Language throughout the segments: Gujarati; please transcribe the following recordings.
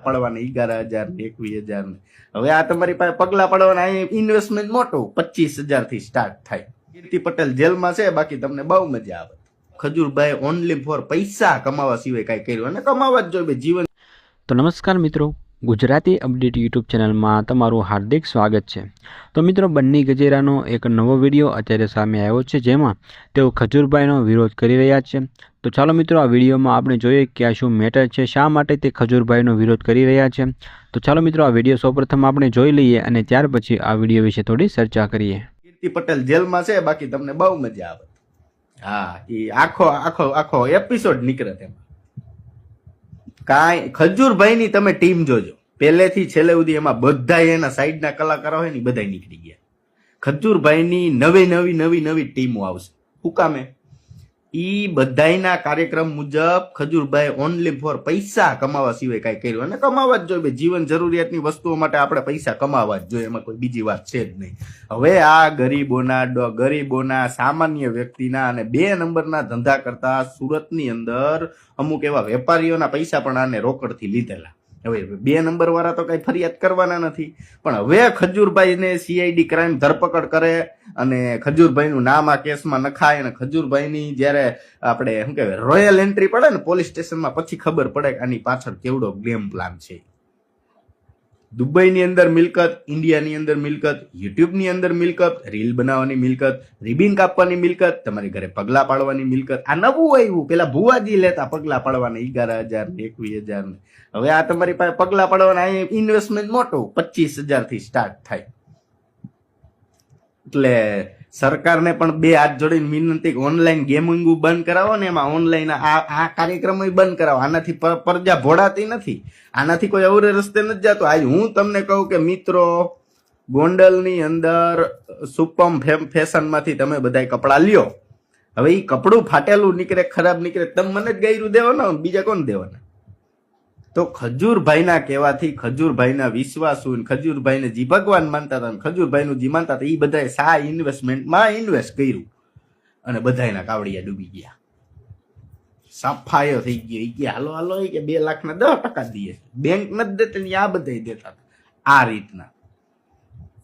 પડવાના, અગિયાર હજાર ને એકવીસ હજાર ને. હવે આ તમારી પાસે પગલા પડવાના ઇન્વેસ્ટમેન્ટ મોટું, પચીસ હજારથી સ્ટાર્ટ થાય. કીર્તિ પટેલ જેલમાં છે, બાકી તમને બહુ મજા આવે. ખજૂરભાઈ ઓનલી ફોર પૈસા કમાવા સિવાય કઈ કર્યું અને કમાવા જ જોઈએ, જીવન. તો નમસ્કાર મિત્રો, ગુજરાતી અપડેટ યુટ્યુબ ચેનલમાં તમારું હાર્દિક સ્વાગત છે. તો મિત્રો બંને ગજેરાનો એક નવો વીડિયો અત્યારે સામે આવ્યો છે, જેમાં તેઓ ખજૂરભાઈનો વિરોધ કરી રહ્યા છે. તો ચાલો મિત્રો, આ વિડીયોમાં આપણે જોઈએ કે આ શું મેટર છે, શા માટે તે ખજૂરભાઈનો વિરોધ કરી રહ્યા છે. તો ચાલો મિત્રો, આ વીડિયો સૌપ્રથમ આપણે જોઈ લઈએ અને ત્યાર પછી આ વીડિયો વિશે થોડી ચર્ચા કરીએ. કીર્તિ પટેલ જેલમાં છે, બાકી તમને બહુ મજા આવે. હા એ આખો આખો આખો એપિસોડ નીકળે તેમાં. કાંઈ, ખજૂરભાઈની તમે ટીમ જોજો. પહેલેથી છેલ્લે સુધી એમાં બધા એના સાઈડના કલાકારો હોય ને બધા નીકળી ગયા. ખજૂરભાઈની નવી નવી નવી નવી ટીમો આવશે. હું કામે ઈ બધાયના કાર્યક્રમ મુજબ ખજૂરભાઈ ઓનલી ફોર પૈસા કમાવા સિવાય કઈ કર્યું. અને કમાવા જ જોઈએ જીવન જરૂરિયાતની વસ્તુઓ માટે આપણે પૈસા કમાવા જ જોઈએ, એમાં કોઈ બીજી વાત છે જ નહીં. હવે આ ગરીબોના ગરીબોના, સામાન્ય વ્યક્તિના અને બે નંબરના ધંધા કરતા સુરતની અંદર અમુક એવા વેપારીઓના પૈસા પણ આને રોકડથી લીધેલા. હવે બે નંબર વાળા તો કઈ ફરિયાદ કરવાના નથી. પણ હવે ખજૂરભાઈને સીઆઈડી ક્રાઇમ ધરપકડ કરે અને ખજૂરભાઈનું નામ આ કેસમાં નખાય અને ખજૂરભાઈની જ્યારે આપણે, શું કહેવાય રોયલ એન્ટ્રી પડે ને પોલીસ સ્ટેશનમાં પછી ખબર પડે કે આની પાછળ કેવડો ગેમ પ્લાન છે. દુબઈની અંદર મિલકત, ઇન્ડિયાની અંદર મિલકત, યુટ્યુબની અંદર મિલકત, રીલ બનાવવાની મિલકત, રિબિન કાપવાની મિલકત, તમારી ઘરે પગલા પાડવાની મિલકત. આ નવું આવ્યું પેલા ભુવાજી લેતા પગલા પાડવાના અગિયાર હજાર ને એકવીસ હજાર ને. હવે આ તમારી પાસે પગલા પાડવાના ઇન્વેસ્ટમેન્ટ મોટું. પચીસ હજારથી સ્ટાર્ટ થાય. એટલે સરકારને પણ બે હાથ જોડીને વિનંતી ઓનલાઈન ગેમિંગ બંધ કરાવો ને એમાં ઓનલાઈન આ આ કાર્યક્રમ બંધ કરાવો. આનાથી પ્રજા ભોળાતી નથી. આનાથી કોઈ અવરે રસ્તે નથી જતો. આજ હું તમને કહું કે મિત્રો, ગોંડલની અંદર સુપમ ફેશનમાંથી તમે બધા કપડાં લ્યો. હવે એ કપડું ફાટેલું નીકળે, ખરાબ નીકળે, તમે મને જ ગયરું દેવાના બીજા કોણ દેવાના? તો ખજૂરભાઈના કહેવાથી ખજૂરભાઈના વિશ્વાસુ ખજૂરભાઈને જી ભગવાન માનતા હતા ખજૂરભાઈનું જી માનતા હતા એ બધાએ સા ઇન્વેસ્ટમેન્ટમાં ઇન્વેસ્ટ કર્યું. અને બધાયના કાવડિયા ડૂબી ગયા. સફાયો થઈ ગયો. એ કે, હાલો હાલો એ કે બે લાખના દસ ટકા દઈએ બેંક નથી દેતા ને આ બધા દેતા આ રીતના.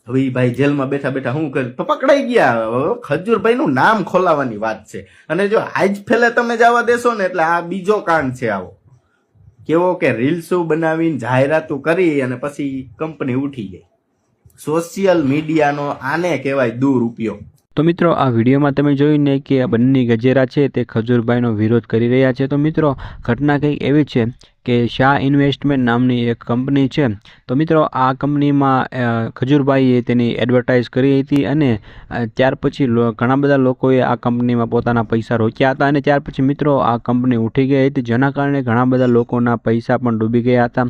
હવે ભાઈ જેલમાં બેઠા બેઠા શું કરે? તો પકડાઈ ગયા. હવે ખજૂરભાઈ નું નામ ખોલાવાની વાત છે. અને જો આજ ફેલે તમે જવા દેશો ને, એટલે આ બીજો કાંડ છે આવો. કેવો કે રીલ્સો બનાવીને જાહેરાતો કરી અને પછી કંપની ઉઠી ગઈ. સોશિયલ મીડિયાનો આને કહેવાય દુરુપયોગ. તો મિત્રો, આ વિડીયોમાં તમે જોયું ને કે આ બંને ગજેરા છે તે ખજૂરભાઈનો વિરોધ કરી રહ્યા છે. તો મિત્રો, ઘટના કંઈક એવી છે કે શાહ ઇન્વેસ્ટમેન્ટ નામની એક કંપની છે. તો મિત્રો, આ કંપનીમાં ખજૂરભાઈએ તેની એડવર્ટાઇઝ કરી હતી અને ત્યાર પછી ઘણા બધા લોકોએ આ કંપનીમાં પોતાના પૈસા રોક્યા હતા અને ત્યાર પછી મિત્રો, આ કંપની ઉઠી ગઈ હતી. જેના કારણે ઘણા બધા લોકોના પૈસા પણ ડૂબી ગયા હતા.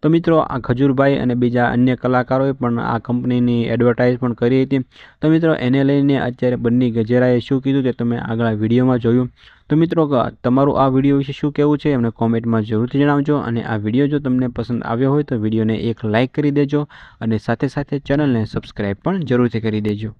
તો મિત્રો, આ ખજૂરભાઈ અને બીજા અન્ય કલાકારોએ પણ આ કંપનીની એડવર્ટાઇઝ પણ કરી હતી. તો મિત્રો, એને લઈને અત્યારે બંને ગજેરાએ શું કીધું તે તમે આગળ વિડીયોમાં જોયું. તો મિત્રો તમારું આ વીડિયો વિશે શું કહેવું છે એમને કોમેન્ટમાં જરૂરથી જણાવજો અને આ વીડિયો જો તમને પસંદ આવ્યો હોય તો વિડીયોને એક લાઇક કરી દેજો અને સાથે સાથે ચેનલને સબસ્ક્રાઈબ પણ જરૂરથી કરી દેજો.